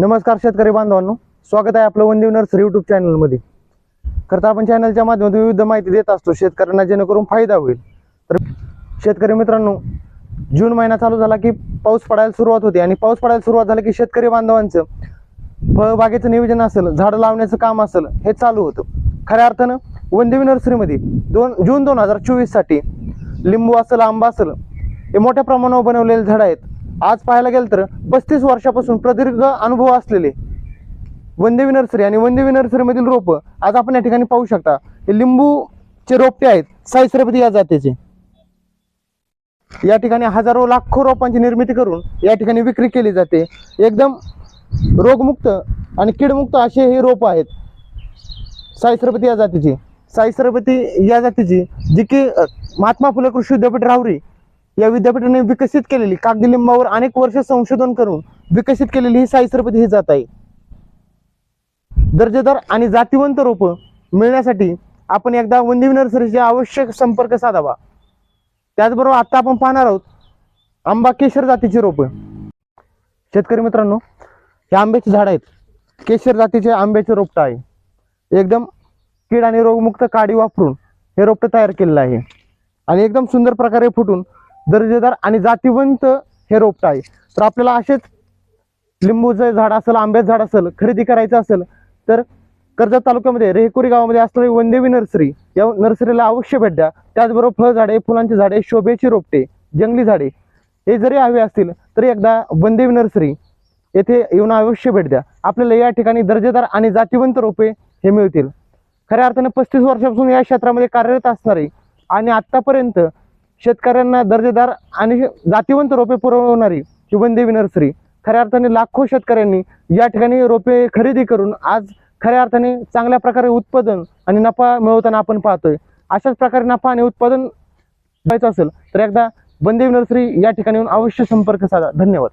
नमस्कार शेतकरी बांधवांनो. स्वागत आहे आपलं वनदेव नर्सरी युट्यूब चॅनलमध्ये खरं तर आपण चॅनलच्या माध्यमातून विविध माहिती देत असतो. शेतकऱ्यांना जेणेकरून फायदा होईल. तर शेतकरी मित्रांनो जून महिना चालू झाला की पाऊस पडायला सुरुवात होते. आणि पाऊस पडायला सुरुवात झाली की शेतकरी बांधवांचं फळबागेचं नियोजन असेल झाडं लावण्याचं काम असेल हे चालू होतं. खऱ्या अर्थानं वनदेवी नर्सरीमध्ये दोन जून दोन हजार चोवीससाठी लिंबू असेल आंबा असेल हे मोठ्या प्रमाणावर बनवलेले झाडं आहेत. आज पाहायला गेलं तर पस्तीस वर्षापासून प्रदीर्घ अनुभव असलेले वनदेवी नर्सरी आणि वनदेवी नर्सरीमधील रोपं आज आपण या ठिकाणी पाहू शकता. हे लिंबूचे रोपटे आहेत साईश्रपती या जातीचे. या ठिकाणी हजारो लाखो रोपांची निर्मिती करून या ठिकाणी विक्री केली जाते. एकदम रोगमुक्त आणि कीडमुक्त असे हे रोप आहेत. साईश्रपती या जातीची. साईश्रपती या जातीची जी की महात्मा फुले कृषी विद्यापीठ राहुरी या विद्यापीठाने विकसित केलेली कागदी लिंबावर अनेक वर्ष संशोधन करून विकसित केलेली ही साईसरपती ही जात आहे. दर्जेदार आणि जातीवंत रोप मिळण्यासाठी आपण एकदा वंदी नर्सरीचे आवश्यक संपर्क साधावा. त्याचबरोबर आता आपण पाहणार आहोत आंबा केशर जातीची रोप. शेतकरी मित्रांनो हे आंब्याचे झाड आहेत. केशर जातीचे आंब्याचे रोपटं आहे. एकदम कीड आणि रोगमुक्त काडी वापरून हे रोपटं तयार केलेलं आहे. आणि एकदम सुंदर प्रकारे फुटून दर्जेदार आणि जातीवंत हे रोपट आहे. तर आपल्याला असेच लिंबूचं झाड असेल आंब्याचं झाड असेल खरेदी करायचं असेल तर कर्जत तालुक्यामध्ये रेहकुरी गावामध्ये असलेली वनदेवी नर्सरी या नर्सरीला अवश्य भेट द्या. त्याचबरोबर फळझाडे फुलांची झाडे शोभेची रोपटे जंगली झाडे हे जरी हवे असतील तरी एकदा वनदेवी नर्सरी येथे येऊन अवश्य भेट द्या. आपल्याला या ठिकाणी दर्जेदार आणि जातीवंत रोपे हे मिळतील. खऱ्या अर्थाने पस्तीस वर्षापासून या क्षेत्रामध्ये कार्यरत असणारे आणि आत्तापर्यंत शेतकऱ्यांना दर्जेदार आणि जातीवंत रोपे पुरवणारी ही नर्सरी खऱ्या अर्थाने लाखो शेतकऱ्यांनी या ठिकाणी रोपे खरेदी करून आज खऱ्या अर्थाने चांगल्या प्रकारे उत्पादन आणि नफा मिळवताना आपण पाहतोय. अशाच प्रकारे नफा आणि उत्पादन व्हायचं असेल तर एकदा बंदेवी नर्सरी या ठिकाणी येऊन अवश्य संपर्क साधा. धन्यवाद.